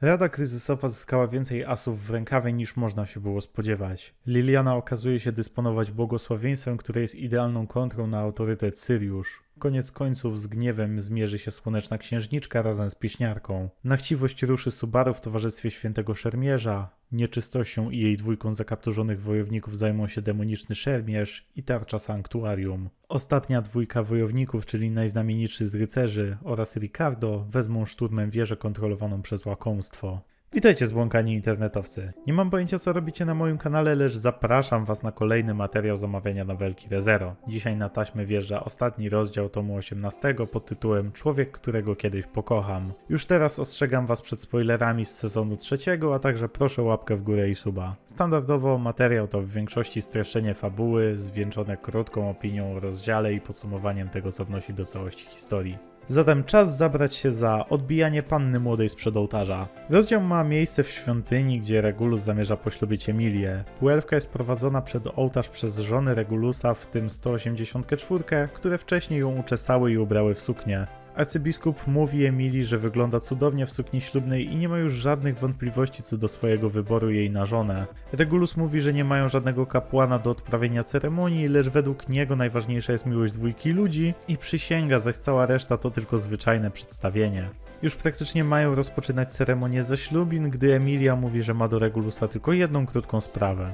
Rada kryzysowa zyskała więcej asów w rękawie niż można się było spodziewać. Liliana okazuje się dysponować błogosławieństwem, które jest idealną kontrą na autorytet Syriusz. Koniec końców z gniewem zmierzy się słoneczna księżniczka razem z pieśniarką. Na chciwość ruszy Subaru w towarzystwie świętego szermierza. Nieczystością i jej dwójką zakapturzonych wojowników zajmą się demoniczny szermierz i tarcza sanktuarium. Ostatnia dwójka wojowników, czyli najznamienitszy z rycerzy oraz Ricardo, wezmą szturmem wieżę kontrolowaną przez łakomstwo. Witajcie zbłąkani internetowcy. Nie mam pojęcia co robicie na moim kanale, lecz zapraszam was na kolejny materiał zamawiania nowelki ReZero. Dzisiaj na taśmę wjeżdża ostatni rozdział tomu 18 pod tytułem Człowiek, którego kiedyś pokocham. Już teraz ostrzegam was przed spoilerami z sezonu trzeciego, a także proszę łapkę w górę i suba. Standardowo materiał to w większości streszczenie fabuły, zwieńczone krótką opinią o rozdziale i podsumowaniem tego co wnosi do całości historii. Zatem czas zabrać się za odbijanie panny młodej sprzed ołtarza. Rozdział ma miejsce w świątyni, gdzie Regulus zamierza poślubić Emilię. Puelfka jest prowadzona przed ołtarz przez żony Regulusa, w tym 184, które wcześniej ją uczesały i ubrały w suknię. Arcybiskup mówi Emilii, że wygląda cudownie w sukni ślubnej i nie ma już żadnych wątpliwości co do swojego wyboru jej na żonę. Regulus mówi, że nie mają żadnego kapłana do odprawienia ceremonii, lecz według niego najważniejsza jest miłość dwójki ludzi i przysięga, zaś cała reszta to tylko zwyczajne przedstawienie. Już praktycznie mają rozpoczynać ceremonię zaślubin, gdy Emilia mówi, że ma do Regulusa tylko jedną krótką sprawę.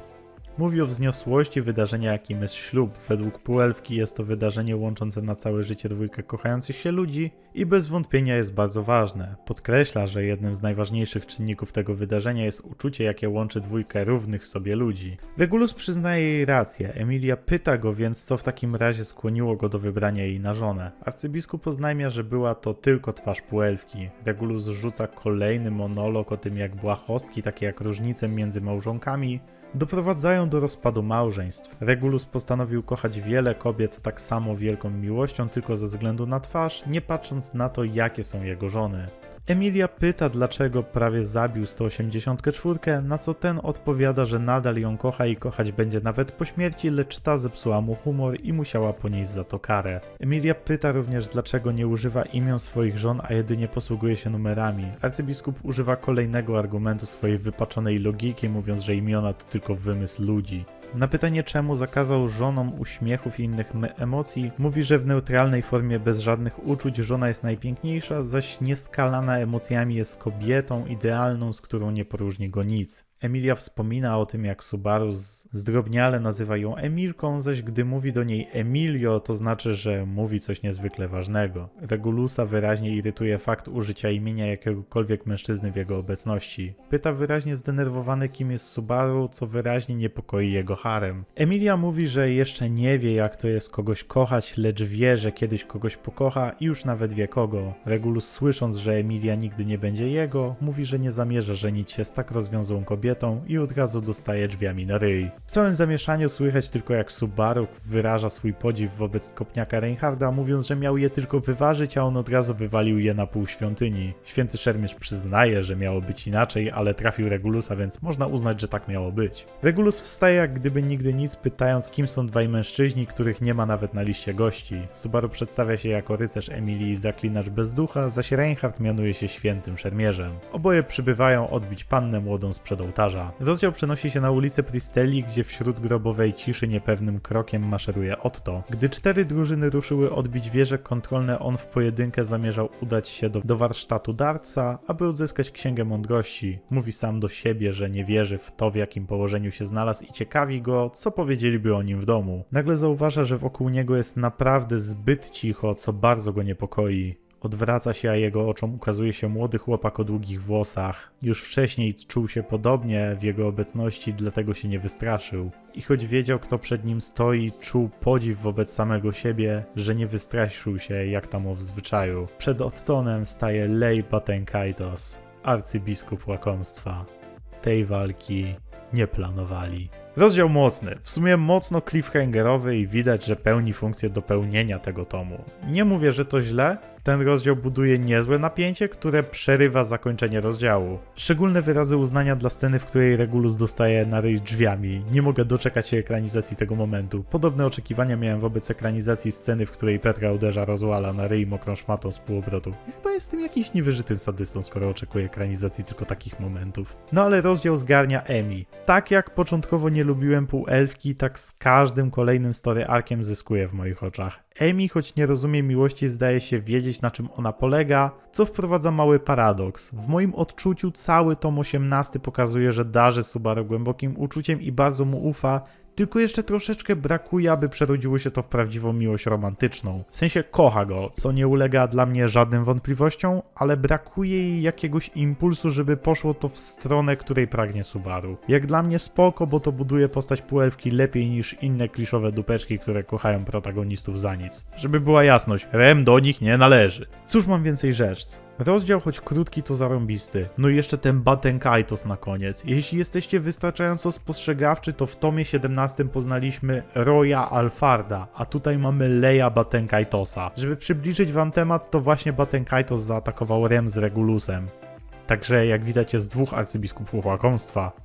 Mówi o wzniosłości wydarzenia, jakim jest ślub. Według Puelfki jest to wydarzenie łączące na całe życie dwójkę kochających się ludzi i bez wątpienia jest bardzo ważne. Podkreśla, że jednym z najważniejszych czynników tego wydarzenia jest uczucie, jakie łączy dwójkę równych sobie ludzi. Regulus przyznaje jej rację. Emilia pyta go więc, co w takim razie skłoniło go do wybrania jej na żonę. Arcybiskup oznajmia, że była to tylko twarz Puelfki. Regulus rzuca kolejny monolog o tym, jak błahostki, takie jak różnice między małżonkami, doprowadzają do rozpadu małżeństw. Regulus postanowił kochać wiele kobiet tak samo wielką miłością tylko ze względu na twarz, nie patrząc na to, jakie są jego żony. Emilia pyta, dlaczego prawie zabił 184, na co ten odpowiada, że nadal ją kocha i kochać będzie nawet po śmierci, lecz ta zepsuła mu humor i musiała ponieść za to karę. Emilia pyta również, dlaczego nie używa imion swoich żon, a jedynie posługuje się numerami. Arcybiskup używa kolejnego argumentu swojej wypaczonej logiki, mówiąc, że imiona to tylko wymysł ludzi. Na pytanie, czemu zakazał żonom uśmiechów i innych emocji, mówi, że w neutralnej formie bez żadnych uczuć żona jest najpiękniejsza, zaś nieskalana emocjami jest kobietą idealną, z którą nie poróżni go nic. Emilia wspomina o tym, jak Subaru zdrobniale nazywa ją Emilką, zaś gdy mówi do niej Emilio, to znaczy, że mówi coś niezwykle ważnego. Regulusa wyraźnie irytuje fakt użycia imienia jakiegokolwiek mężczyzny w jego obecności. Pyta wyraźnie zdenerwowany, kim jest Subaru, co wyraźnie niepokoi jego harem. Emilia mówi, że jeszcze nie wie, jak to jest kogoś kochać, lecz wie, że kiedyś kogoś pokocha i już nawet wie kogo. Regulus, słysząc, że Emilia nigdy nie będzie jego, mówi, że nie zamierza żenić się z tak rozwiązłą kobietą i od razu dostaje drzwiami na ryj. W całym zamieszaniu słychać tylko jak Subaru wyraża swój podziw wobec kopniaka Reinharda, mówiąc, że miał je tylko wyważyć, a on od razu wywalił je na pół świątyni. Święty Szermierz przyznaje, że miało być inaczej, ale trafił Regulusa, więc można uznać, że tak miało być. Regulus wstaje jak gdyby nigdy nic, pytając kim są dwaj mężczyźni, których nie ma nawet na liście gości. Subaru przedstawia się jako rycerz Emilii i zaklinacz bez ducha, zaś Reinhard mianuje się świętym szermierzem. Oboje przybywają odbić pannę młodą sprzed ołtarza. Rozdział przenosi się na ulicę Pristelli, gdzie wśród grobowej ciszy niepewnym krokiem maszeruje Otto. Gdy cztery drużyny ruszyły odbić wieże kontrolne, on w pojedynkę zamierzał udać się do, do warsztatu darca, aby uzyskać księgę mądrości. Mówi sam do siebie, że nie wierzy w to, w jakim położeniu się znalazł i ciekawi go, co powiedzieliby o nim w domu. Nagle zauważa, że wokół niego jest naprawdę zbyt cicho, co bardzo go niepokoi. Odwraca się, a jego oczom ukazuje się młody chłopak o długich włosach. Już wcześniej czuł się podobnie w jego obecności, dlatego się nie wystraszył. I choć wiedział, kto przed nim stoi, czuł podziw wobec samego siebie, że nie wystraszył się, jak tam w zwyczaju. Przed Ottonem staje Lej Batenkaitos, arcybiskup łakomstwa. Tej walki nie planowali. Rozdział mocny, w sumie mocno cliffhangerowy i widać, że pełni funkcję dopełnienia tego tomu. Nie mówię, że to źle, Ten rozdział buduje niezłe napięcie, które przerywa zakończenie rozdziału. Szczególne wyrazy uznania dla sceny, w której Regulus dostaje na ryj drzwiami. Nie mogę doczekać się ekranizacji tego momentu. Podobne oczekiwania miałem wobec ekranizacji sceny, w której Petra uderza Rozwala na ryj mokrą szmatą z półobrotu. Chyba jestem jakiś niewyżytym sadystą, skoro oczekuję ekranizacji tylko takich momentów. No ale rozdział zgarnia Emi. Tak jak początkowo nie lubiłem półelfki, tak z każdym kolejnym story arkiem zyskuje w moich oczach. Emi, choć nie rozumie miłości, zdaje się wiedzieć na czym ona polega, co wprowadza mały paradoks. W moim odczuciu cały tom 18 pokazuje, że darzy Subaru głębokim uczuciem i bardzo mu ufa, tylko jeszcze troszeczkę brakuje, aby przerodziło się to w prawdziwą miłość romantyczną. W sensie kocha go, co nie ulega dla mnie żadnym wątpliwościom, ale brakuje jej jakiegoś impulsu, żeby poszło to w stronę, której pragnie Subaru. Jak dla mnie spoko, bo to buduje postać półelfki lepiej niż inne kliszowe dupeczki, które kochają protagonistów za nic. Żeby była jasność, Rem do nich nie należy. Cóż mam więcej rzec? Rozdział choć krótki to zarąbisty. No i jeszcze ten Batenkaitos na koniec. Jeśli jesteście wystarczająco spostrzegawczy, to w tomie 17 poznaliśmy Roya Alfarda, a tutaj mamy Leia Batenkaitosa. Żeby przybliżyć wam temat, to właśnie Batenkaitos zaatakował Rem z Regulusem. Także jak widać jest dwóch arcybiskupów łakomstwa.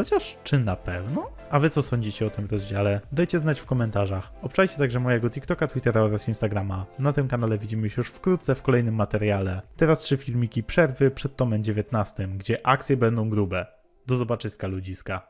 Chociaż czy na pewno? A wy co sądzicie o tym rozdziale? Dajcie znać w komentarzach. Obczajcie także mojego TikToka, Twittera oraz Instagrama. Na tym kanale widzimy się już wkrótce w kolejnym materiale. Teraz trzy filmiki przerwy przed tomem 19, gdzie akcje będą grube. Do zobaczyska ludziska.